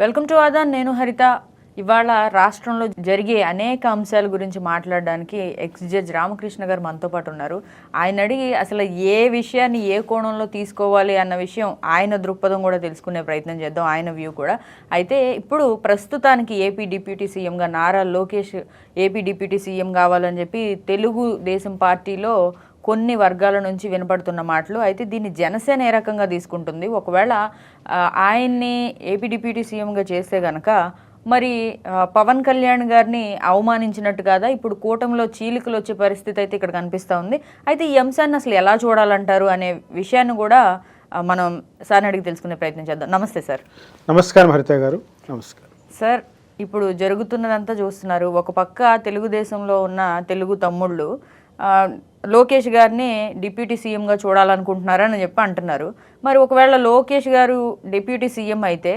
Welcome to Aadan నేను హరిత. ఇవాళ రాష్ట్రంలో జరిగే అనేక అంశాల గురించి మాట్లాడడానికి ఎక్స్ జడ్జ్ రామకృష్ణ గారు మనతో పాటు ఉన్నారు. ఆయన అడిగి అసలు ఏ విషయాన్ని ఏ కోణంలో తీసుకోవాలి అన్న విషయం ఆయన దృక్పథం కూడా తెలుసుకునే ప్రయత్నం చేద్దాం ఆయన వ్యూ కూడా. అయితే ఇప్పుడు ప్రస్తుతానికి ఏపీ డిప్యూటీ సీఎంగా Nara Lokesh AP deputy CM కావాలని చెప్పి తెలుగు దేశం పార్టీలో కొన్ని వర్గాల నుంచి వినపడుతున్న మాటలు. అయితే దీన్ని జనసేన ఏ రకంగా తీసుకుంటుంది? ఒకవేళ ఆయన్ని ఏపీ డిప్యూటీ సీఎంగా చేస్తే గనక మరి పవన్ కళ్యాణ్ గారిని అవమానించినట్టు కాదా? ఇప్పుడు కూటమిలో చీలికలు వచ్చే పరిస్థితి అయితే ఇక్కడ కనిపిస్తూ ఉంది. అయితే ఈ అంశాన్ని అసలు ఎలా చూడాలంటారు అనే విషయాన్ని కూడా మనం సార్ని అడిగి తెలుసుకునే ప్రయత్నం చేద్దాం. నమస్తే సార్. నమస్కారం హరిత గారు. నమస్కారం. సార్ ఇప్పుడు జరుగుతున్నదంతా చూస్తున్నారు. ఒక పక్క తెలుగుదేశంలో ఉన్న తెలుగు తమ్ముళ్ళు లోకేష్ గారిని డిప్యూటీ సీఎంగా చూడాలనుకుంటున్నారని చెప్పి అంటున్నారు. మరి ఒకవేళ లోకేష్ గారు డిప్యూటీ సీఎం అయితే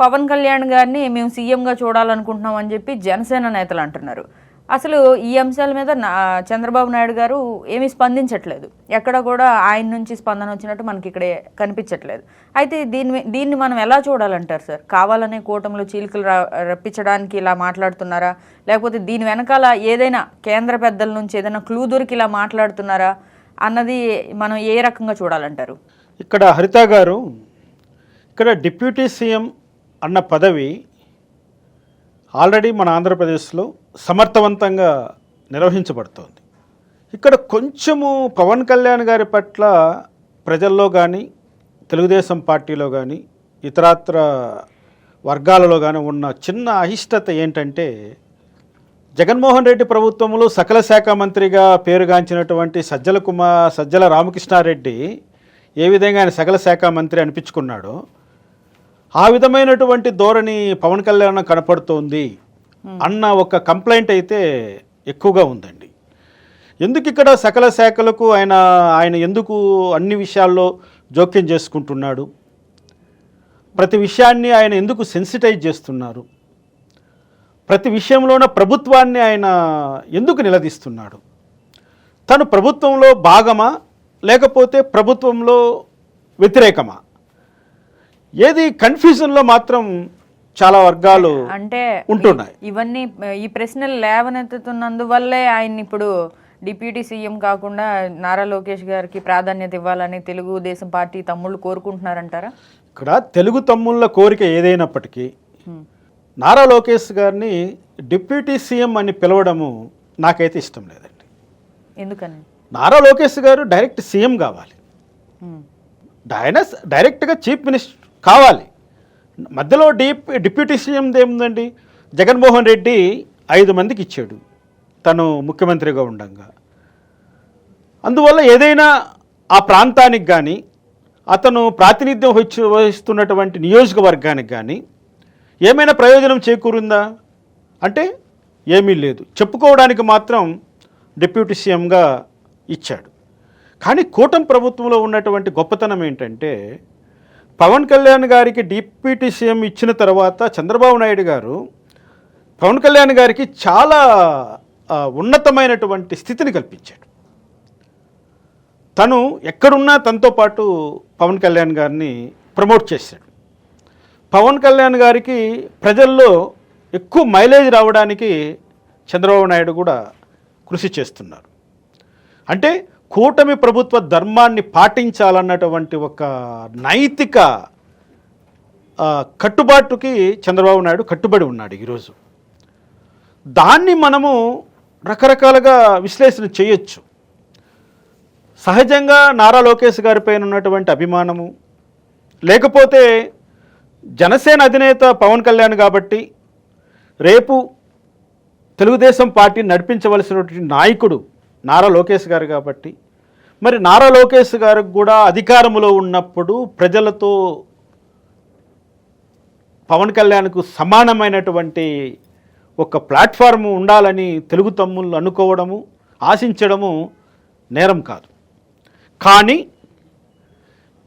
పవన్ కళ్యాణ్ గారిని మేము సీఎంగా చూడాలనుకుంటున్నాం అని చెప్పి జనసేన నేతలు అంటున్నారు. అసలు ఈ అంశాల మీద నా చంద్రబాబు నాయుడు గారు ఏమీ స్పందించట్లేదు. ఎక్కడ కూడా ఆయన నుంచి స్పందన వచ్చినట్టు మనకి ఇక్కడ కనిపించట్లేదు. అయితే దీన్ని దీన్ని మనం ఎలా చూడాలంటారు సార్? కావాలనే కూటమిలో చీలికలు రా రప్పించడానికి ఇలా మాట్లాడుతున్నారా? లేకపోతే దీని వెనకాల ఏదైనా కేంద్ర పెద్దల నుంచి ఏదైనా క్లూ దొరికి ఇలా మాట్లాడుతున్నారా? అన్నది మనం ఏ రకంగా చూడాలంటారు? ఇక్కడ హరిత గారు ఇక్కడ డిప్యూటీ సీఎం అన్న పదవి ఆల్రెడీ మన ఆంధ్రప్రదేశ్లో సమర్థవంతంగా నిర్వహించబడుతోంది. ఇక్కడ కొంచెము పవన్ కళ్యాణ్ గారి పట్ల ప్రజల్లో కానీ తెలుగుదేశం పార్టీలో కానీ ఇతరత్ర వర్గాలలో కానీ ఉన్న చిన్న అయిష్టత ఏంటంటే జగన్మోహన్ రెడ్డి ప్రభుత్వంలో సకల శాఖ మంత్రిగా పేరుగాంచినటువంటి సజ్జల కుమార్ సజ్జల రామకృష్ణారెడ్డి ఏ విధంగా ఆయన సకల శాఖ మంత్రి అనిపించుకున్నాడో ఆ విధమైనటువంటి ధోరణి పవన్ కళ్యాణ్ కనపడుతోంది. అన్న ఒక కంప్లైంట్ అయితే ఎక్కువగా ఉందండి. ఎందుకు ఇక్కడ సకల శాఖలకు ఆయన ఆయన ఎందుకు అన్ని విషయాల్లో జోక్యం చేసుకుంటున్నాడు? ప్రతి విషయాన్ని ఆయన ఎందుకు సెన్సిటైజ్ చేస్తున్నారు? ప్రతి విషయంలోన ప్రభుత్వాన్ని ఆయన ఎందుకు నిలదీస్తున్నాడు? తను ప్రభుత్వంలో భాగమా? లేకపోతే ప్రభుత్వంలో వ్యతిరేకమా? ఏది కన్ఫ్యూజన్లో మాత్రం చాలా వర్గాలు అంటే ఉంటున్నాయి. ఇవన్నీ ఈ ప్రశ్నలు లేవనెత్తుతున్నందువల్లే ఆయన ఇప్పుడు డిప్యూటీ సీఎం కాకుండా నారా లోకేష్ గారికి ప్రాధాన్యత ఇవ్వాలని తెలుగుదేశం పార్టీ తమ్ముళ్ళు కోరుకుంటున్నారంటారా? ఇక్కడ తెలుగు తమ్ముళ్ళ కోరిక ఏదైనప్పటికీ నారా లోకేష్ గారిని డిప్యూటీ సీఎం అని పిలవడము నాకైతే ఇష్టం లేదండి. ఎందుకని? నారా లోకేష్ గారు డైరెక్ట్ సీఎం కావాలి. ఆయన డైరెక్ట్గా చీఫ్ మినిస్టర్ కావాలి. మధ్యలో డీప్ డిప్యూటీ సీఎం ఏముందండి? జగన్మోహన్ రెడ్డి ఐదు మందికి ఇచ్చాడు. తను ముఖ్యమంత్రిగా ఉండగా. అందువల్ల ఏదైనా ఆ ప్రాంతానికి కానీ అతను ప్రాతినిధ్యం వహించు వహిస్తున్నటువంటి నియోజకవర్గానికి కానీ ఏమైనా ప్రయోజనం చేకూరిందా? అంటే ఏమీ లేదు. చెప్పుకోవడానికి మాత్రం డిప్యూటీ సీఎంగా ఇచ్చాడు. కానీ కూటమి ప్రభుత్వంలో ఉన్నటువంటి గొప్పతనం ఏంటంటే పవన్ కళ్యాణ్ గారికి డిప్యూటీ సీఎం ఇచ్చిన తర్వాత చంద్రబాబు నాయుడు గారు పవన్ కళ్యాణ్ గారికి చాలా ఉన్నతమైనటువంటి స్థితిని కల్పించాడు తను ఎక్కడున్నా తనతో పాటు పవన్ కళ్యాణ్ గారిని ప్రమోట్ చేశాడు. పవన్ కళ్యాణ్ గారికి ప్రజల్లో ఎక్కువ మైలేజ్ రావడానికి చంద్రబాబు నాయుడు కూడా కృషి చేస్తున్నారు. అంటే కూటమి ప్రభుత్వ ధర్మాన్ని పాటించాలన్నటువంటి ఒక నైతిక కట్టుబాటుకి చంద్రబాబు నాయుడు కట్టుబడి ఉన్నాడు ఈరోజు. దాన్ని మనము రకరకాలుగా విశ్లేషణ చేయొచ్చు. సహజంగా నారా లోకేష్ గారిపైన ఉన్నటువంటి అభిమానము లేకపోతే జనసేన అధినేత పవన్ కళ్యాణ్ కాబట్టి రేపు తెలుగుదేశం పార్టీ నడిపించవలసినటువంటి నాయకుడు నారా లోకేష్ గారు కాబట్టి మరి నారా లోకేష్ గారికి కూడా అధికారంలో ఉన్నప్పుడు ప్రజలతో పవన్ కళ్యాణ్కు సమానమైనటువంటి ఒక ప్లాట్ఫామ్ ఉండాలని తెలుగు తమ్ముళ్ళు అనుకోవడము ఆశించడము నేరం కాదు. కానీ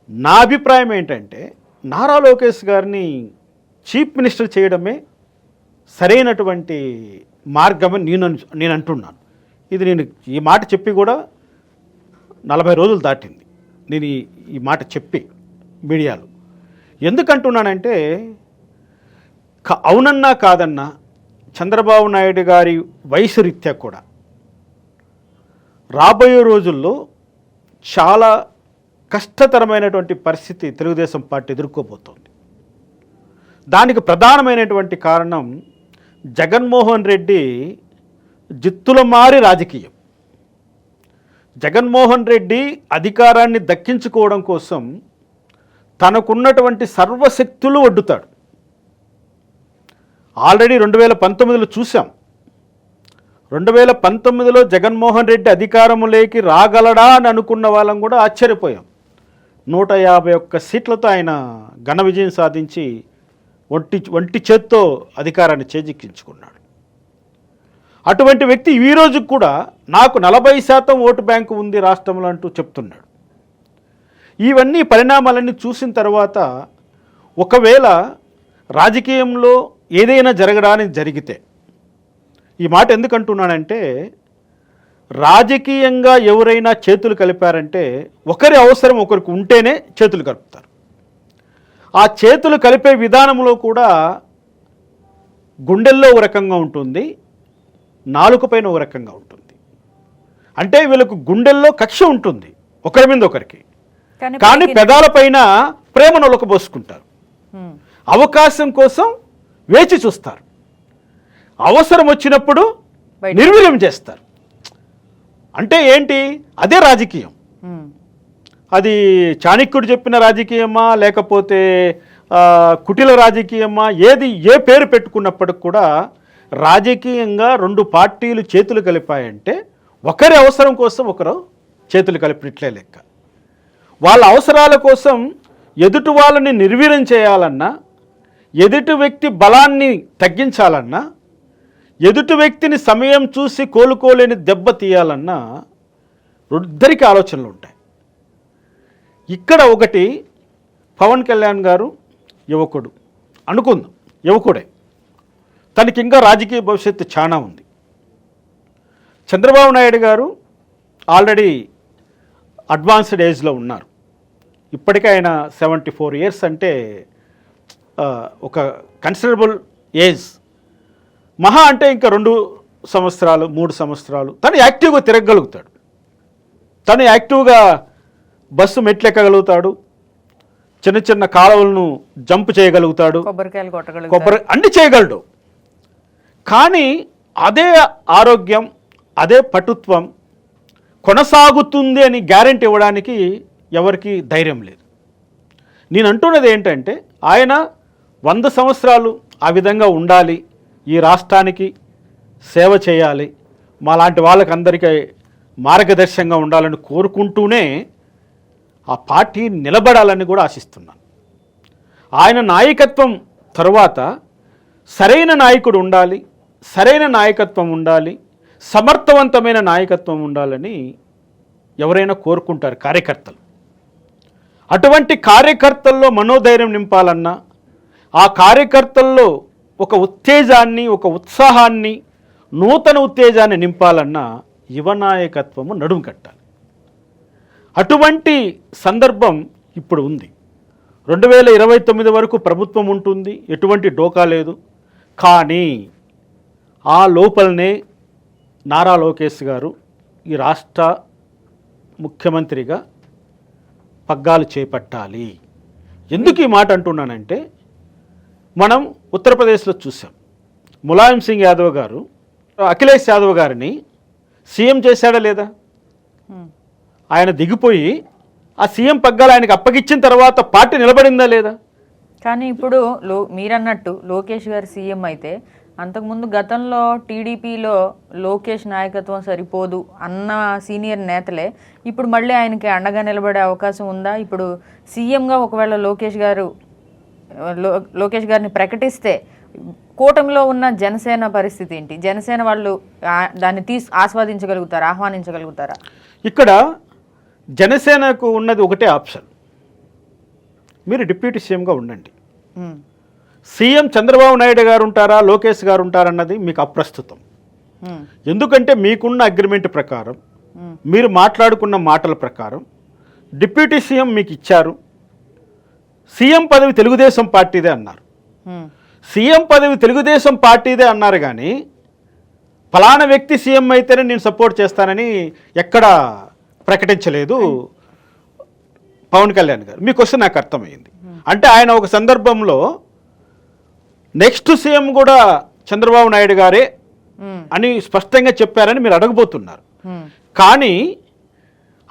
నా అభిప్రాయం ఏంటంటే నారా లోకేష్ గారిని చీఫ్ మినిస్టర్ చేయడమే సరైనటువంటి మార్గమని నేను నేను అంటున్నాను. ఇది నేను ఈ మాట చెప్పి కూడా నలభై రోజులు దాటింది. నేను ఈ మాట చెప్పి మీడియాలో. ఎందుకంటున్నానంటే క- అవునన్నా కాదన్నా చంద్రబాబు నాయుడు గారి వయసు రీత్యా కూడా రాబోయే రోజుల్లో చాలా కష్టతరమైనటువంటి పరిస్థితి తెలుగుదేశం పార్టీ ఎదుర్కోబోతోంది. దానికి ప్రధానమైనటువంటి కారణం జగన్మోహన్ రెడ్డి జిత్తుల మారి రాజకీయం. జగన్మోహన్ రెడ్డి అధికారాన్ని దక్కించుకోవడం కోసం తనకున్నటువంటి సర్వశక్తులు వడ్డుతాడు ఆల్రెడీ రెండు వేల పంతొమ్మిదిలో చూసాం రెండు వేల పంతొమ్మిదిలో జగన్మోహన్ రెడ్డి అధికారంలోకి రాగలడా అని అనుకున్న వాళ్ళం కూడా ఆశ్చర్యపోయాం. నూట యాభై ఒక్క సీట్లతో ఆయన ఘన విజయం సాధించి ఒంటి ఒంటి చేత్తో అధికారాన్ని చేజిక్కించుకున్నాడు. అటువంటి వ్యక్తి ఈ రోజు కూడా నాకు నలభై శాతం ఓటు బ్యాంకు ఉంది రాష్ట్రంలో అంటూ చెప్తున్నాడు. ఇవన్నీ పరిణామాలన్నీ చూసిన తర్వాత ఒకవేళ రాజకీయంలో ఏదైనా జరగడానికి జరిగితే ఈ మాట ఎందుకంటున్నానంటే రాజకీయంగా ఎవరైనా చేతులు కలిపారంటే ఒకరి అవసరం ఒకరికి ఉంటేనే చేతులు కలుపుతారు. ఆ చేతులు కలిపే విధానంలో కూడా గుండెల్లో ఒక రకంగా ఉంటుంది. నాలుక పైన ఒక రకంగా ఉంటుంది. అంటే వీళ్ళకు గుండెల్లో కక్ష ఉంటుంది ఒకరి మీద ఒకరికి. కానీ పెదాలపైన ప్రేమను ఒలకబోసుకుంటారు ఉమ్, అవకాశం కోసం వేచి చూస్తారు. అవసరం వచ్చినప్పుడు. నిర్వీర్యం చేస్తారు. అంటే ఏంటి? అదే రాజకీయం. అది చాణక్యుడు చెప్పిన రాజకీయమా లేకపోతే కుటిల రాజకీయమా ఏది ఏ పేరు పెట్టుకున్నప్పటికి కూడా రాజకీయంగా రెండు పార్టీలు చేతులు కలిపాయంటే ఒకరి అవసరం కోసం ఒకరు చేతులు కలిపినట్లే లెక్క. వాళ్ళ అవసరాల కోసం ఎదుటి వాళ్ళని నిర్వీర్యం చేయాలన్నా ఎదుటి వ్యక్తి బలాన్ని తగ్గించాలన్నా ఎదుటి వ్యక్తిని సమయం చూసి కోలుకోలేని దెబ్బ తీయాలన్నా ఇద్దరికి ఆలోచనలు ఉంటాయి. ఇక్కడ ఒకటి పవన్ కళ్యాణ్ గారు యువకుడు. అనుకుందాం యువకుడే. తనకి ఇంకా రాజకీయ భవిష్యత్తు చాలా ఉంది. చంద్రబాబు నాయుడు గారు ఆల్రెడీ అడ్వాన్స్డ్ ఏజ్లో ఉన్నారు. ఇప్పటికే ఆయన సెవెంటీ ఫోర్ ఇయర్స్ అంటే ఒక కన్సిడరబుల్ ఏజ్. మహా అంటే ఇంకా రెండు సంవత్సరాలు మూడు సంవత్సరాలు. తను యాక్టివ్గా తిరగగలుగుతాడు. తను యాక్టివ్గా బస్సు మెట్లెక్కగలుగుతాడు. చిన్న చిన్న కాలువలను జంప్ చేయగలుగుతాడు. కొబ్బరి అన్ని చేయగలడు. కానీ అదే ఆరోగ్యం అదే పటుత్వం కొనసాగుతుంది అని గ్యారంటీ ఇవ్వడానికి ఎవరికి ధైర్యం లేదు. నేను అంటున్నది ఏంటంటే ఆయన వంద సంవత్సరాలు ఆ విధంగా ఉండాలి ఈ రాష్ట్రానికి సేవ చేయాలి మా లాంటి వాళ్ళకి అందరికీ మార్గదర్శకంగా ఉండాలని కోరుకుంటూనే ఆ పార్టీ నిలబడాలని కూడా ఆశిస్తున్నాను. ఆయన నాయకత్వం తరువాత సరైన నాయకుడు ఉండాలి సరైన నాయకత్వం ఉండాలి సమర్థవంతమైన నాయకత్వం ఉండాలని ఎవరైనా కోరుకుంటారు కార్యకర్తలు. అటువంటి కార్యకర్తల్లో మనోధైర్యం నింపాలన్నా ఆ కార్యకర్తల్లో ఒక ఉత్తేజాన్ని ఒక ఉత్సాహాన్ని నూతన ఉత్తేజాన్ని నింపాలన్నా యువ నాయకత్వము నడుము కట్టాలి. అటువంటి సందర్భం ఇప్పుడు ఉంది. రెండు వేల ఇరవై తొమ్మిది వరకు ప్రభుత్వం ఉంటుంది ఎటువంటి డోకా లేదు. కానీ ఆ లోపలనే నారా లోకేష్ గారు ఈ రాష్ట్ర ముఖ్యమంత్రిగా పగ్గాలు చేపట్టాలి. ఎందుకు ఈ మాట అంటున్నానంటే మనం ఉత్తరప్రదేశ్లో చూసాం ములాయం సింగ్ యాదవ్ గారు అఖిలేష్ యాదవ్ గారిని సీఎం చేశాడా లేదా? ఆయన దిగిపోయి ఆ సీఎం పగ్గాలు ఆయనకు అప్పగిచ్చిన తర్వాత పార్టీ నిలబడిందా లేదా? కానీ ఇప్పుడు లో మీరన్నట్టు లోకేష్ గారు సీఎం అయితే అంతకుముందు గతంలో టీడీపీలో లోకేష్ నాయకత్వం సరిపోదు అన్న సీనియర్ నేతలే ఇప్పుడు మళ్ళీ ఆయనకి అండగా నిలబడే అవకాశం ఉందా? ఇప్పుడు సీఎంగా ఒకవేళ లోకేష్ గారు లోకేష్ గారిని ప్రకటిస్తే కూటమిలో ఉన్న జనసేన పరిస్థితి ఏంటి? జనసేన వాళ్ళు దాన్ని తీసి ఆస్వాదించగలుగుతారా ఆహ్వానించగలుగుతారా? ఇక్కడ జనసేనకు ఉన్నది ఒకటే ఆప్షన్. మీరు డిప్యూటీ సీఎంగా ఉండండి. సీఎం చంద్రబాబు నాయుడు గారు ఉంటారా లోకేష్ గారు ఉంటారన్నది మీకు అప్రస్తుతం. ఎందుకంటే మీకున్న అగ్రిమెంట్ ప్రకారం మీరు మాట్లాడుకున్న మాటల ప్రకారం డిప్యూటీ సీఎం మీకు ఇచ్చారు సీఎం పదవి తెలుగుదేశం పార్టీదే అన్నారు. సీఎం పదవి తెలుగుదేశం పార్టీదే అన్నారు కానీ ఫలానా వ్యక్తి సీఎం అయితేనే నేను సపోర్ట్ చేస్తానని ఎక్కడ ప్రకటించలేదు పవన్ కళ్యాణ్ గారు. మీ క్వశ్చన్ నాకు అర్థమైంది. అంటే ఆయన ఒక సందర్భంలో నెక్స్ట్ సీఎం కూడా చంద్రబాబు నాయుడు గారే ఉమ్, అని స్పష్టంగా చెప్పారని మీరు అడగబోతున్నారు. ఉమ్, కానీ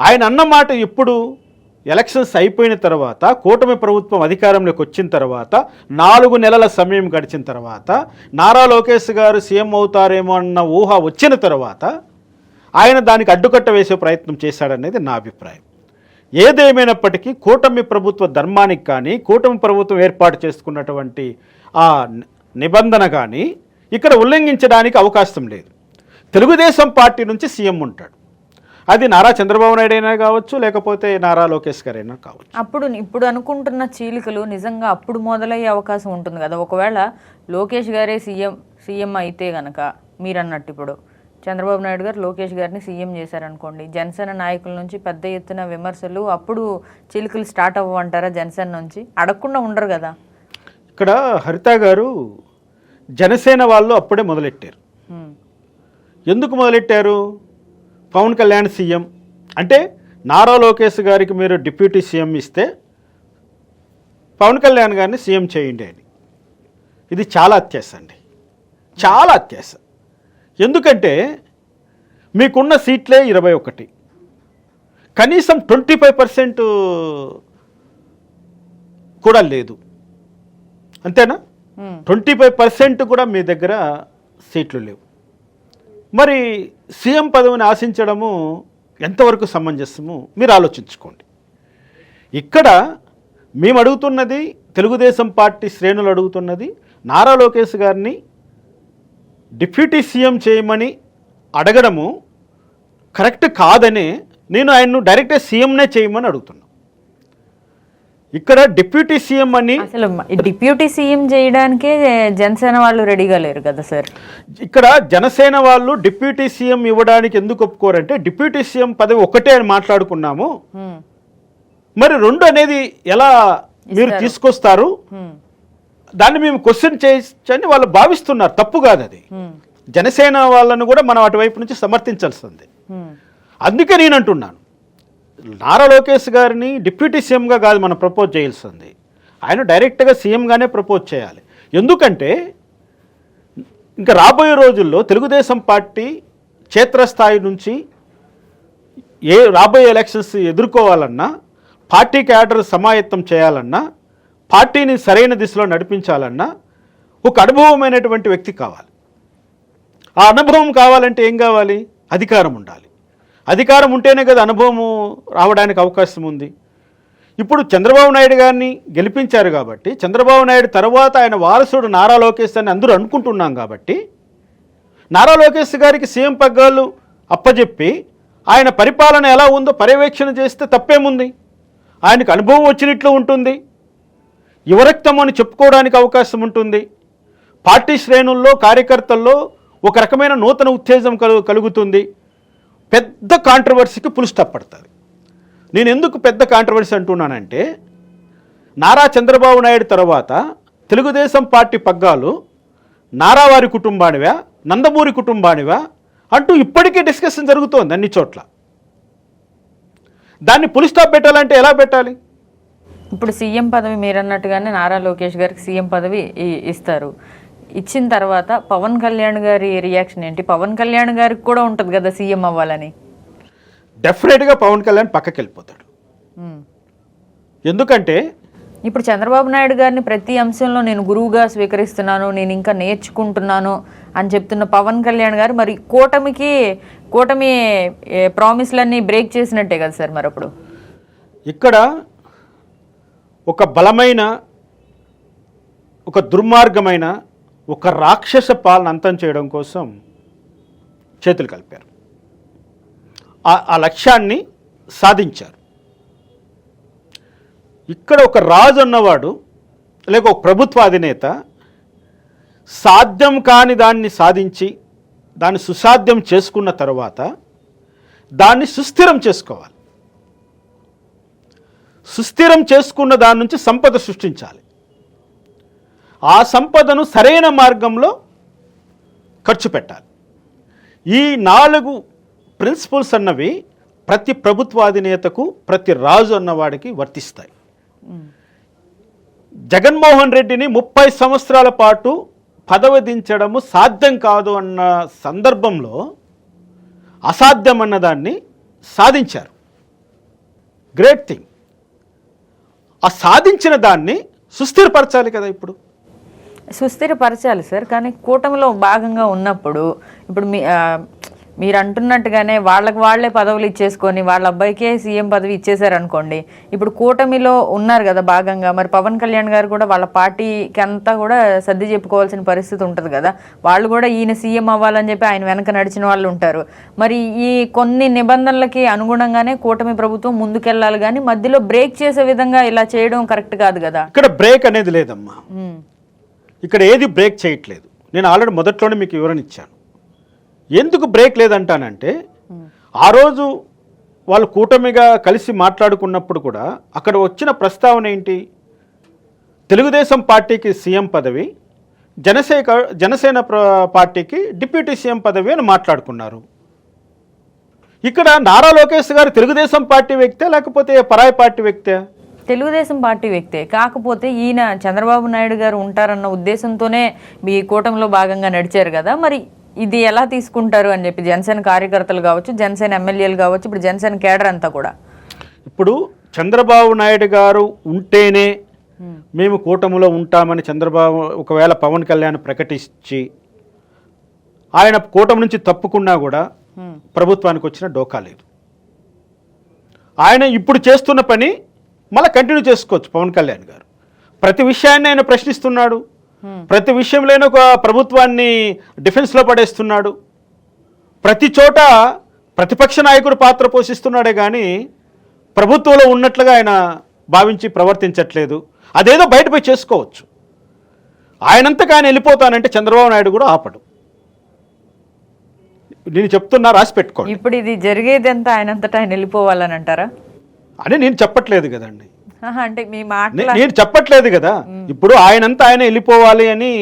ఆయన అన్న మాట ఎప్పుడు ఎలక్షన్స్ అయిపోయిన తర్వాత కూటమి ప్రభుత్వం అధికారంలోకి వచ్చిన తర్వాత నాలుగు నెలల సమయం గడిచిన తర్వాత నారా లోకేష్ గారు సీఎం అవుతారేమో అన్న ఊహ వచ్చిన తర్వాత ఆయన దానికి అడ్డుకట్ట వేసే ప్రయత్నం చేశాడనేది నా అభిప్రాయం. ఏదేమైనప్పటికీ కూటమి ప్రభుత్వ ధర్మానికి కానీ కూటమి ప్రభుత్వం ఏర్పాటు చేసుకున్నటువంటి ఆ నిబంధన కానీ ఇక్కడ ఉల్లంఘించడానికి అవకాశం లేదు. తెలుగుదేశం పార్టీ నుంచి సీఎం ఉంటాడు. అది నారా చంద్రబాబు నాయుడు అయినా కావచ్చు లేకపోతే నారా లోకేష్ గారైనా కావచ్చు. అప్పుడు ఇప్పుడు అనుకుంటున్న చీలికలు నిజంగా అప్పుడు మొదలయ్యే అవకాశం ఉంటుంది కదా. ఒకవేళ లోకేష్ గారే సీఎం సీఎం అయితే గనక మీరు అన్నట్టు ఇప్పుడు చంద్రబాబు నాయుడు గారు లోకేష్ గారిని సీఎం చేశారనుకోండి జనసేన నాయకుల నుంచి పెద్ద ఎత్తున విమర్శలు అప్పుడు చీలికలు స్టార్ట్ అవ్వమంటారా జనసేన నుంచి? అడగకుండా ఉండరు కదా. ఇక్కడ హరిత గారు జనసేన వాళ్ళు అప్పుడే మొదలెట్టారు. ఎందుకు మొదలెట్టారు? పవన్ కళ్యాణ్ సీఎం. అంటే నారా లోకేష్ గారికి మీరు డిప్యూటీ సీఎం ఇస్తే పవన్ కళ్యాణ్ గారిని సీఎం చేయండి అని. ఇది చాలా అత్యాస అండి. చాలా అత్యాస ఎందుకంటే మీకున్న సీట్లే ఇరవై ఒకటి. కనీసం ట్వంటీ ఫైవ్ పర్సెంట్ కూడా లేదు. అంతేనా? ట్వంటీ ఫైవ్ పర్సెంట్ కూడా మీ దగ్గర సీట్లు లేవు. మరి సీఎం పదవిని ఆశించడము ఎంతవరకు సమంజసము? మీరు ఆలోచించుకోండి. ఇక్కడ మేము అడుగుతున్నది తెలుగుదేశం పార్టీ శ్రేణులు అడుగుతున్నది. నారా లోకేష్ గారిని డిప్యూటీ సీఎం చేయమని అడగడము కరెక్ట్ కాదని నేను ఆయన్ను డైరెక్ట్గా సీఎంనే చేయమని అడుగుతున్నాను ఇక్కడ డిప్యూటీ సీఎం అని అసలు డిప్యూటీ సీఎం చేయడానికే జనసేన వాళ్ళు రెడీగా లేరు కదా సార్ ఇక్కడ జనసేన వాళ్ళు డిప్యూటీ సీఎం ఇవ్వడానికి ఎందుకు ఒప్పుకోరంటే డిప్యూటీ సీఎం పదవి ఒకటే అని మాట్లాడుకున్నాము. మరి రెండు అనేది ఎలా మీరు. తీసుకొస్తారు? దాన్ని మేము క్వశ్చన్ చేయొచ్చని వాళ్ళు భావిస్తున్నారు. తప్పు కాదు అది. జనసేన వాళ్ళను కూడా మనం అటువైపు నుంచి సమర్థించాల్సింది. అందుకే నేను అంటున్నాను. నారా లోకేష్ గారిని డిప్యూటీ సీఎంగా కాదు మనం ప్రపోజ్ చేయాల్సింది. ఆయన డైరెక్ట్గా సీఎంగానే ప్రపోజ్ చేయాలి. ఎందుకంటే ఇంకా రాబోయే రోజుల్లో తెలుగుదేశం పార్టీ క్షేత్రస్థాయి నుంచి ఏ రాబోయే ఎలక్షన్స్ ఎదుర్కోవాలన్నా పార్టీ క్యాడర్ సమాయత్తం చేయాలన్నా పార్టీని సరైన దిశలో నడిపించాలన్నా ఒక అనుభవమైనటువంటి వ్యక్తి కావాలి. ఆ అనుభవం కావాలంటే ఏం కావాలి? అధికారం ఉండాలి. అధికారం ఉంటేనే కదా అనుభవము రావడానికి అవకాశం ఉంది. ఇప్పుడు చంద్రబాబు నాయుడు గారిని గెలిపించారు కాబట్టి చంద్రబాబు నాయుడు తర్వాత ఆయన వారసుడు నారా లోకేష్ అని అందరూ అనుకుంటున్నాం కాబట్టి నారా లోకేష్ గారికి సీఎం పగ్గాలు అప్పజెప్పి ఆయన పరిపాలన ఎలా ఉందో పర్యవేక్షణ చేస్తే తప్పేముంది? ఆయనకు అనుభవం వచ్చినట్లు ఉంటుంది. యువరక్తం అని చెప్పుకోవడానికి అవకాశం ఉంటుంది. పార్టీ శ్రేణుల్లో కార్యకర్తల్లో ఒక రకమైన నూతన ఉత్తేజం కలు కలుగుతుంది. పెద్ద కాంట్రవర్సీకి పులు స్టాప్ పడుతుంది. నేను ఎందుకు పెద్ద కాంట్రవర్సీ అంటున్నానంటే నారా చంద్రబాబు నాయుడు తర్వాత తెలుగుదేశం పార్టీ పగ్గాలు నారావారి కుటుంబానివా నందమూరి కుటుంబానివా అంటూ ఇప్పటికే డిస్కషన్ జరుగుతోంది అన్ని చోట్ల. దాన్ని పులి స్టాప్ పెట్టాలంటే ఎలా పెట్టాలి? ఇప్పుడు సీఎం పదవి మీరు అన్నట్టుగానే నారా లోకేష్ గారికి సీఎం పదవి ఇస్తారు. ఇచ్చిన తర్వాత పవన్ కళ్యాణ్ గారి రియాక్షన్ ఏంటి? పవన్ కళ్యాణ్ గారికి కూడా ఉంటుంది కదా సీఎం అవ్వాలని. డెఫినెట్గా పవన్ కళ్యాణ్ పక్కకి వెళ్ళిపోతాడు. ఎందుకంటే ఇప్పుడు చంద్రబాబు నాయుడు గారిని ప్రతి అంశంలో నేను గురువుగా స్వీకరిస్తున్నాను నేను ఇంకా నేర్చుకుంటున్నాను అని చెప్తున్న పవన్ కళ్యాణ్ గారు మరి కూటమికి కూటమి ప్రామిస్లన్నీ బ్రేక్ చేసినట్టే కదా సార్ మరి అప్పుడు ఇక్కడ ఒక బలమైన ఒక దుర్మార్గమైన ఒక రాక్షస పాలన అంతం చేయడం కోసం చేతులు కలిపారు. ఆ- ఆ లక్ష్యాన్ని సాధించారు. ఇక్కడ ఒక రాజు అన్నవాడు లేక ఒక ప్రభుత్వ అధినేత సాధ్యం కాని దాన్ని సాధించి దాన్ని సుసాధ్యం చేసుకున్న తర్వాత దాన్ని సుస్థిరం చేసుకోవాలి. సుస్థిరం చేసుకున్న దాని నుంచి సంపద సృష్టించాలి. ఆ సంపదను సరైన మార్గంలో ఖర్చు పెట్టాలి. ఈ నాలుగు ప్రిన్సిపల్స్ అన్నవి ప్రతి ప్రభుత్వాధినేతకు ప్రతి రాజు అన్నవాడికి వర్తిస్తాయి. జగన్మోహన్ రెడ్డిని ముప్పై సంవత్సరాల పాటు పదవి దించడము సాధ్యం కాదు అన్న సందర్భంలో అసాధ్యం అన్నదాన్ని సాధించారు. గ్రేట్ థింగ్ ఆ సాధించిన దాన్ని సుస్థిరపరచాలి కదా ఇప్పుడు. సుస్థిరపరచాలి సార్. కానీ కూటమిలో భాగంగా ఉన్నప్పుడు ఇప్పుడు మీ మీరు అంటున్నట్టుగానే వాళ్ళకి వాళ్ళే పదవులు ఇచ్చేసుకొని వాళ్ళ అబ్బాయికే సీఎం పదవి ఇచ్చేసారనుకోండి ఇప్పుడు కూటమిలో ఉన్నారు కదా భాగంగా మరి పవన్ కళ్యాణ్ గారు కూడా వాళ్ళ పార్టీకి అంతా కూడా సర్ది చెప్పుకోవాల్సిన పరిస్థితి ఉంటుంది కదా. వాళ్ళు కూడా ఈయన సీఎం అవ్వాలని చెప్పి ఆయన వెనక నడిచిన వాళ్ళు ఉంటారు. మరి ఈ కొన్ని నిబంధనలకి అనుగుణంగానే కూటమి ప్రభుత్వం ముందుకెళ్ళాలి కానీ మధ్యలో బ్రేక్ చేసే విధంగా ఇలా చేయడం కరెక్ట్ కాదు కదా. ఇక్కడ బ్రేక్ అనేది లేదమ్మా. ఇక్కడ ఏది బ్రేక్ చేయట్లేదు. నేను ఆల్రెడీ మొదట్లోనే మీకు వివరణ ఇచ్చాను. ఎందుకు బ్రేక్ లేదంటానంటే ఆ రోజు వాళ్ళు కూటమిగా కలిసి మాట్లాడుకున్నప్పుడు కూడా అక్కడ వచ్చిన ప్రస్తావన ఏంటి? తెలుగుదేశం పార్టీకి సీఎం పదవి జనసేన జనసేన ప్ర- పార్టీకి డిప్యూటీ సీఎం పదవి అని మాట్లాడుకున్నారు. ఇక్కడ నారా లోకేష్ గారు తెలుగుదేశం పార్టీ వ్యక్తే లేకపోతే పరాయి పార్టీ వ్యక్తే? తెలుగుదేశం పార్టీ వ్యక్తే. కాకపోతే ఈయన చంద్రబాబు నాయుడు గారు ఉంటారన్న ఉద్దేశంతోనే మీ కూటమిలో భాగంగా నడిచారు కదా. మరి ఇది ఎలా తీసుకుంటారు అని చెప్పి జనసేన కార్యకర్తలు కావచ్చు జనసేన ఎమ్మెల్యేలు కావచ్చు ఇప్పుడు జనసేన కేడర్ అంతా కూడా? ఇప్పుడు చంద్రబాబు నాయుడు గారు ఉంటేనే మేము. కూటమిలో ఉంటామని చంద్రబాబు ఒకవేళ పవన్ కళ్యాణ్ ప్రకటించి ఆయన కూటమి నుంచి తప్పుకున్నా కూడా. ప్రభుత్వానికి వచ్చిన డోకా లేదు. ఆయన ఇప్పుడు చేస్తున్న పని మళ్ళీ కంటిన్యూ చేసుకోవచ్చు పవన్ కళ్యాణ్ గారు. ప్రతి విషయాన్ని ఆయన ప్రశ్నిస్తున్నాడు. హ్మ్. ప్రతి విషయంలోనూ ఒక ప్రభుత్వాన్ని డిఫెన్స్లో పడేస్తున్నాడు. ప్రతి చోట ప్రతిపక్ష నాయకుడు పాత్ర పోషిస్తున్నాడే కానీ ప్రభుత్వంలో ఉన్నట్లుగా ఆయన భావించి ప్రవర్తించట్లేదు. అదేదో బయటపోయి చేసుకోవచ్చు. ఆయనంతగా ఆయన వెళ్ళిపోతానంటే చంద్రబాబు నాయుడు కూడా ఆపడు. నేను చెప్తున్నా రాసి పెట్టుకోండి. ఇప్పుడు ఇది జరిగేదంతా ఆయనంతటా ఆయన వెళ్ళిపోవాలని అంటారా? అని నేను చెప్పట్లేదు కదండి. అంటే మీ నేను చెప్పట్లేదు కదా. ఇప్పుడు ఆయనంతా ఆయన వెళ్ళిపోవాలి అని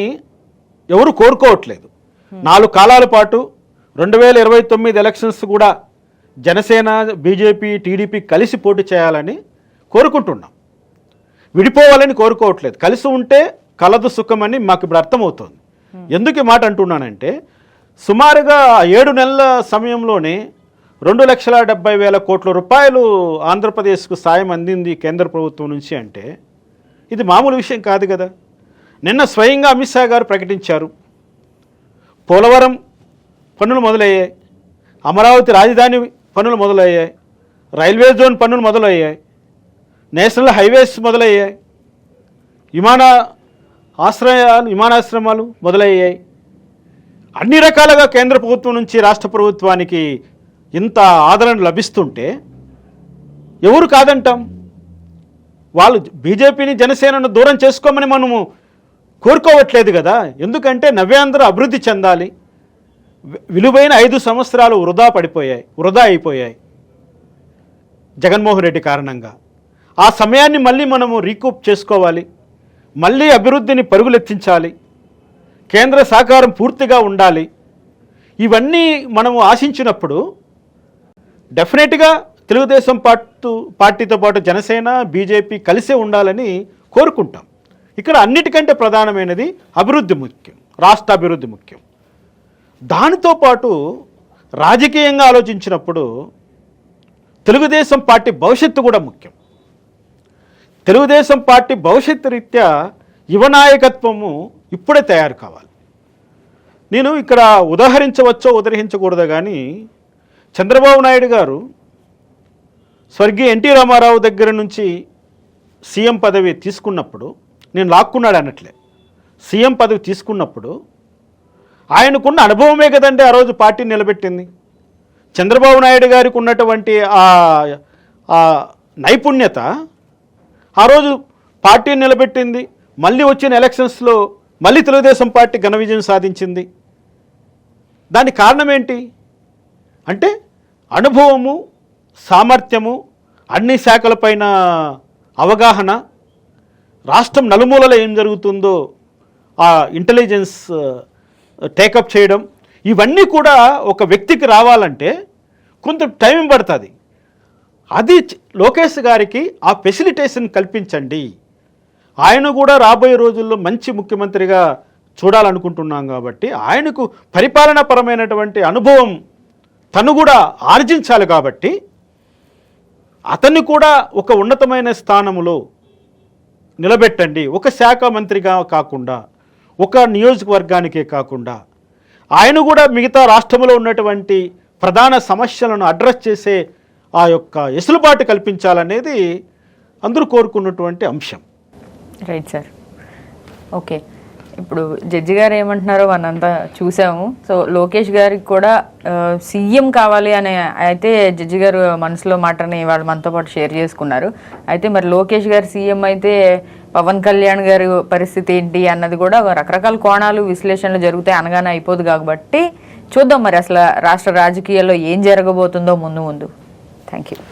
ఎవరు కోరుకోవట్లేదు. నాలుగు కాలాల పాటు రెండు వేల ఇరవై తొమ్మిది ఎలక్షన్స్ కూడా జనసేన బీజేపీ టీడీపీ కలిసి పోటీ చేయాలని కోరుకుంటున్నాం. విడిపోవాలని కోరుకోవట్లేదు. కలిసి ఉంటే కలదు సుఖమని మాకు ఇప్పుడు అర్థమవుతోంది. ఎందుకు మాట అంటున్నానంటే సుమారుగా ఏడు నెలల సమయంలోనే రెండు లక్షల డెబ్బై వేల కోట్ల రూపాయలు ఆంధ్రప్రదేశ్కు సాయం అందింది కేంద్ర ప్రభుత్వం నుంచి అంటే ఇది మామూలు విషయం కాదు కదా. నిన్న స్వయంగా అమిత్ షా గారు ప్రకటించారు. పోలవరం పనులు మొదలయ్యాయి. అమరావతి రాజధాని పనులు మొదలయ్యాయి. రైల్వే జోన్ పనులు మొదలయ్యాయి. నేషనల్ హైవేస్ మొదలయ్యాయి. విమాన ఆశ్రయాలు విమానాశ్రమాలు మొదలయ్యాయి. అన్ని రకాలుగా కేంద్ర ప్రభుత్వం నుంచి రాష్ట్ర ప్రభుత్వానికి ఇంత ఆదరణ లభిస్తుంటే ఎవరు కాదంటాం? వాళ్ళు బీజేపీని జనసేనను దూరం చేసుకోమని మనము కోరుకోవట్లేదు కదా. ఎందుకంటే నవ్యాంధ్ర అభివృద్ధి చెందాలి. వి- విలువైన ఐదు సంవత్సరాలు వృధా పడిపోయాయి వృధా అయిపోయాయి. జగన్మోహన్ రెడ్డి కారణంగా. ఆ సమయాన్ని మళ్ళీ మనము రీకూప్ చేసుకోవాలి. మళ్ళీ అభివృద్ధిని పరుగులెత్తించాలి. కేంద్ర సహకారం పూర్తిగా ఉండాలి. ఇవన్నీ మనము ఆశించినప్పుడు డెఫినెట్గా తెలుగుదేశం పార్టీ పార్టీతో పాటు జనసేన బీజేపీ కలిసే ఉండాలని కోరుకుంటాం. ఇక్కడ అన్నిటికంటే ప్రధానమైనది అభివృద్ధి ముఖ్యం రాష్ట్ర అభివృద్ధి ముఖ్యం. దానితో పాటు రాజకీయంగా ఆలోచించినప్పుడు తెలుగుదేశం పార్టీ భవిష్యత్తు కూడా ముఖ్యం. తెలుగుదేశం పార్టీ భవిష్యత్తు రీత్యా యువ నాయకత్వము ఇప్పుడే తయారు కావాలి. నేను ఇక్కడ ఉదాహరించవచ్చో ఉదహరించకూడదో కానీ చంద్రబాబు నాయుడు గారు స్వర్గీయ ఎన్టీ రామారావు దగ్గర నుంచి సీఎం పదవి తీసుకున్నప్పుడు నేను లాక్కున్నాడు అన్నట్లే. సీఎం పదవి తీసుకున్నప్పుడు ఆయనకున్న అనుభవమే కదండి ఆ రోజు పార్టీ నిలబెట్టింది. చంద్రబాబు నాయుడు గారికి ఉన్నటువంటి ఆ ఆ నైపుణ్యత ఆ రోజు పార్టీని నిలబెట్టింది. మళ్ళీ వచ్చిన ఎలక్షన్స్లో మళ్ళీ తెలుగుదేశం పార్టీ ఘన విజయం సాధించింది. దానికి కారణం ఏంటి? అంటే అనుభవము సామర్థ్యము అన్ని శాఖలపైన అవగాహన రాష్ట్రం నలుమూలలో ఏం జరుగుతుందో ఆ ఇంటెలిజెన్స్ టేకప్ చేయడం ఇవన్నీ కూడా ఒక వ్యక్తికి రావాలంటే కొంత టైం పడుతుంది. అది లోకేష్ గారికి ఆ ఫెసిలిటేషన్ కల్పించండి. ఆయన కూడా రాబోయే రోజుల్లో మంచి ముఖ్యమంత్రిగా చూడాలనుకుంటున్నాం కాబట్టి ఆయనకు పరిపాలనాపరమైనటువంటి అనుభవం తను కూడా ఆర్జించాలి కాబట్టి అతన్ని కూడా ఒక ఉన్నతమైన స్థానములో నిలబెట్టండి. ఒక శాఖ మంత్రిగా కాకుండా ఒక నియోజకవర్గానికే కాకుండా ఆయన కూడా మిగతా రాష్ట్రంలో ఉన్నటువంటి ప్రధాన సమస్యలను అడ్రస్ చేసే ఆ యొక్క ఎసులుబాటు కల్పించాలనేది అందరూ కోరుకున్నటువంటి అంశం. Right sir. ఓకే. ఇప్పుడు జడ్జి గారు ఏమంటున్నారో మనంతా చూసాము. సో లోకేష్ గారికి కూడా సీఎం కావాలి అనే అయితే జడ్జి గారు మనసులో మాటని వాళ్ళు మనతో పాటు షేర్ చేసుకున్నారు. అయితే మరి లోకేష్ గారు సీఎం అయితే పవన్ కళ్యాణ్ గారి పరిస్థితి ఏంటి అన్నది కూడా రకరకాల కోణాలు విశ్లేషణలు జరుగుతాయి అనగానే అయిపోదు కాబట్టి చూద్దాం మరి అసలు రాష్ట్ర రాజకీయాల్లో ఏం జరగబోతుందో ముందు ముందు. Thank you